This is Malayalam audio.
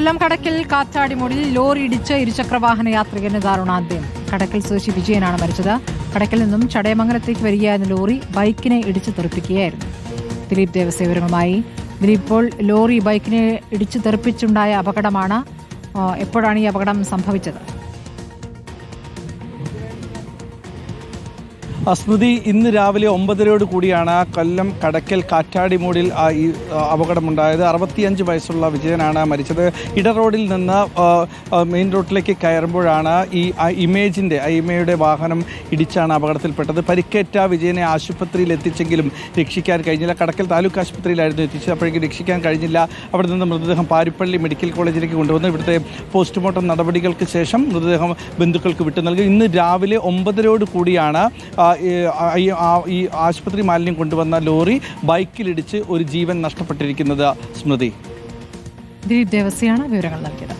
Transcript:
കൊല്ലം കടക്കൽ കാറ്റാടിമൂടിൽ ലോറി ഇടിച്ച് ഇരുചക്രവാഹന യാത്രികന് ദാരുണാന്ത്യം. കടക്കിൽ സ്വദേശി വിജയനാണ് മരിച്ചത്. കടക്കിൽ നിന്നും ചടയമംഗലത്തേക്ക് വരികയായിരുന്ന ലോറി ബൈക്കിനെ ഇടിച്ച് തെറിപ്പിക്കുകയായിരുന്നു. ദിലീപ് ദേവസ്യ വിവരങ്ങളുമായി. ദിലീപ് ഇപ്പോൾ ലോറി ബൈക്കിനെ ഇടിച്ച് തെറിപ്പിച്ചുണ്ടായ അപകടമാണ് എപ്പോഴാണ് ഈ അപകടം സംഭവിച്ചത്? സ്മൃതി ഇന്ന് രാവിലെ ഒമ്പതരയോട് കൂടിയാണ് കൊല്ലം കടക്കൽ കാറ്റാടിമൂടിൽ ഈ അപകടമുണ്ടായത്. അറുപത്തിയഞ്ച് വയസ്സുള്ള വിജയനാണ് മരിച്ചത്. ഇട റോഡിൽ നിന്ന് മെയിൻ റോഡിലേക്ക് കയറുമ്പോഴാണ് ഈ ഇമേജിന്റെ ആ ഇമയുടെ വാഹനം ഇടിച്ചാണ് അപകടത്തിൽപ്പെട്ടത്. പരിക്കേറ്റ വിജയനെ ആശുപത്രിയിൽ എത്തിച്ചെങ്കിലും രക്ഷിക്കാൻ കഴിഞ്ഞില്ല. കടക്കൽ താലൂക്ക് ആശുപത്രിയിലായിരുന്നു എത്തിച്ചത്. അപ്പോഴേക്കും രക്ഷിക്കാൻ കഴിഞ്ഞില്ല. അവിടെ നിന്ന് മൃതദേഹം പാരിപ്പള്ളി മെഡിക്കൽ കോളേജിലേക്ക് കൊണ്ടുവന്നു. ഇവിടുത്തെ പോസ്റ്റ്മോർട്ടം നടപടികൾക്ക് ശേഷം മൃതദേഹം ബന്ധുക്കൾക്ക് വിട്ടു നൽകി. ഇന്ന് രാവിലെ ഒമ്പതരയോട് കൂടിയാണ് ഈ ആശുപത്രി മാലിന്യം കൊണ്ടുവന്ന ലോറി ബൈക്കിലിടിച്ച് ഒരു ജീവൻ നഷ്ടപ്പെട്ടിരിക്കുന്നത് സ്മൃതി. ദിലീപ് ദേവസ്യാണ് വിവരങ്ങൾ നൽകിയത്.